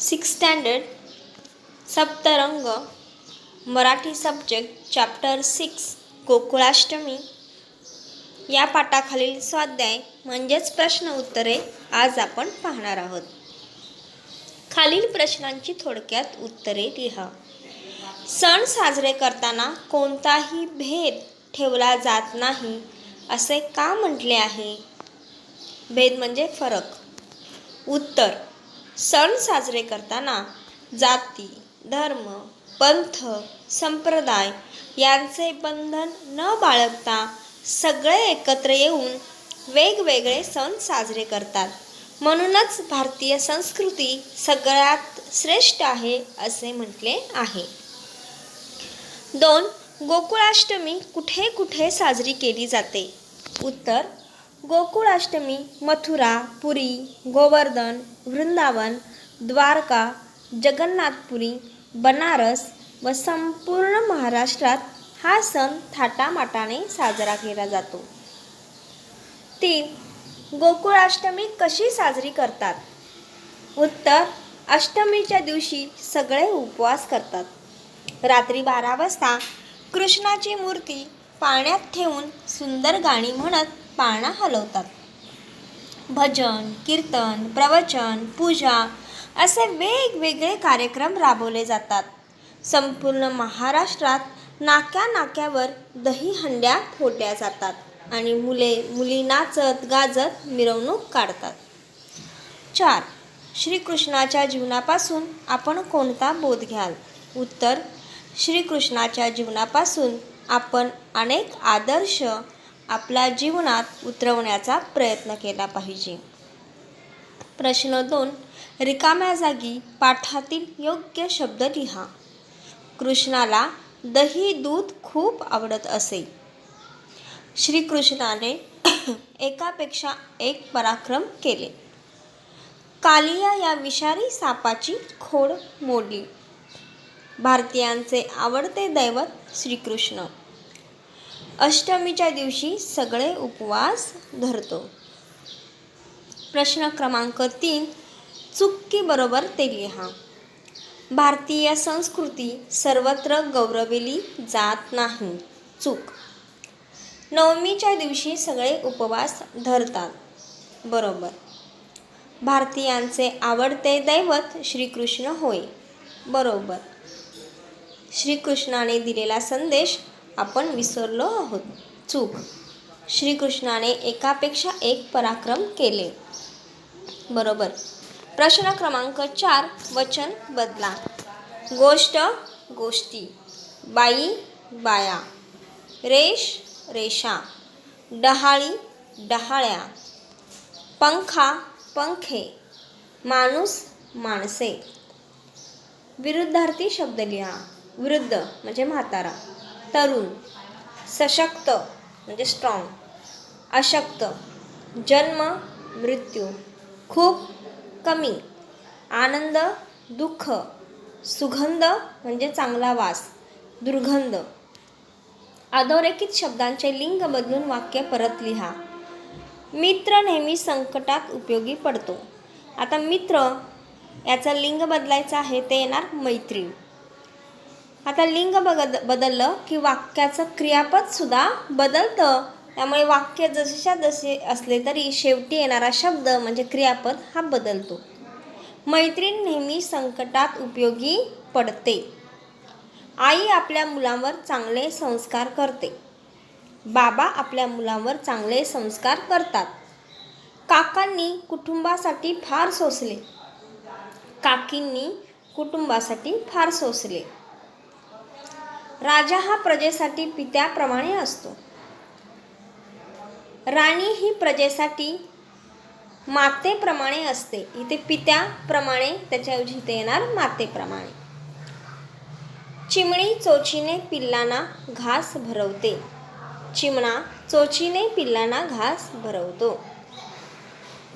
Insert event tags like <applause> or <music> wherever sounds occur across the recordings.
Six standard Saptarang Marathi subject chapter six Gokulashtami. या पाठाखालील स्वाध्याय म्हणजेच प्रश्न उत्तरे आज आपण पाहणार आहोत. खालील प्रश्नांची थोडक्यात उत्तरे लिहा. सण साजरे करताना कोणताही भेद ठेवला जात नाही असे का म्हटले आहे? भेद म्हणजे फरक. उत्तर सण साजरे करताना जाती धर्म पंथ संप्रदाय यांचे बंधन न बाळगता सगळे एकत्र येऊन वेगवेगळे सण साजरे करतात. म्हणूनच भारतीय संस्कृती सगळ्यात श्रेष्ठ आहे असे म्हटले आहे. दोन गोकुळाष्टमी कुठे कुठे साजरी केली जाते? उत्तर गोकुळाष्टमी मथुरा पुरी गोवर्धन वृंदावन द्वारका जगन्नाथपुरी बनारस व संपूर्ण महाराष्ट्रात हा सण थाटामाटाने साजरा केला जातो. तीन गोकुळाष्टमी कशी साजरी करतात? उत्तर अष्टमीच्या दिवशी सगळे उपवास करतात. रात्री बारा वाजता कृष्णाची मूर्ती पाण्यात ठेवून सुंदर गाणी म्हणत पाळणा हलवतात. भजन कीर्तन प्रवचन पूजा असे वेगवेगळे कार्यक्रम राबवले जातात. संपूर्ण महाराष्ट्रात नाक्या नाक्यावर दही हंड्या फोडल्या जातात आणि मुले मुली नाचत गाजत मिरवणूक काढतात. चार श्रीकृष्णाच्या जीवनापासून आपण कोणता बोध घ्याल? उत्तर श्रीकृष्णाच्या जीवनापासून आपण अनेक आदर्श आपल्या जीवनात उतरवण्याचा प्रयत्न केला पाहिजे. प्रश्न दोन रिकाम्या जागी पाठातील योग्य शब्द लिहा. कृष्णाला दही दूध खूप आवडत असे. श्रीकृष्णाने <coughs> एकापेक्षा एक पराक्रम केले. कालिया या विषारी सापाची खोड मोडली. भारतीयांचे आवडते दैवत श्रीकृष्ण. अष्टमीच्या दिवशी सगळे उपवास धरतो. प्रश्न क्रमांक तीन चुक्की बरोबर ते लिहा. भारतीय संस्कृती सर्वत्र गौरविली जात नाही. चूक. नवमीच्या दिवशी सगळे उपवास धरतात. बरोबर. भारतीयांचे आवडते दैवत श्रीकृष्ण होय. बरोबर. श्रीकृष्णाने दिलेला संदेश आपण विसरलो आहोत. चूक. श्रीकृष्णाने एकापेक्षा एक पराक्रम केले. बरोबर. प्रश्न क्रमांक चार वचन बदला. गोष्ट गोष्टी. बाई बाया. रेष रेषा. डहाळी डहाळ्या. पंखा पंखे. माणूस माणसे. विरुद्धार्थी शब्द लिहा. विरुद्ध म्हणजे म्हातारा. तरुण सशक्त म्हणजे स्ट्रॉंग अशक्त. जन्म मृत्यू खूप कमी. आनंद दुःख. सुगंध म्हणजे चांगला वास. दुर्गंध. अधोरेखित शब्दांचे लिंग बदलून वाक्य परत लिहा. मित्र नेहमी संकटात उपयोगी पडतो. आता मित्र याचं लिंग बदलायचं आहे ते येणार मैत्रीण. आता लिंग बगद बदललं की वाक्याचं क्रियापदसुद्धा बदलतं. त्यामुळे वाक्य जसेच्या जसे असले तरी शेवटी येणारा शब्द म्हणजे क्रियापद हा बदलतो. मैत्रीण नेहमी संकटात उपयोगी पडते. आई आपल्या मुलांवर चांगले संस्कार करते. बाबा आपल्या मुलांवर चांगले संस्कार करतात. काकांनी कुटुंबासाठी फार सोसले. काकींनी कुटुंबासाठी फार सोसले. राजा हा प्रजेसाठी पित्याप्रमाणे असतो. राणी ही प्रजेसाठी मातेप्रमाणे असते. इथे पित्याप्रमाणे त्याच्याऐवजी इथे येणार मातेप्रमाणे. चिमणी चोचीने पिल्लांना घास भरवते. चिमणा चोचीने पिल्लांना घास भरवतो.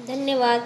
धन्यवाद.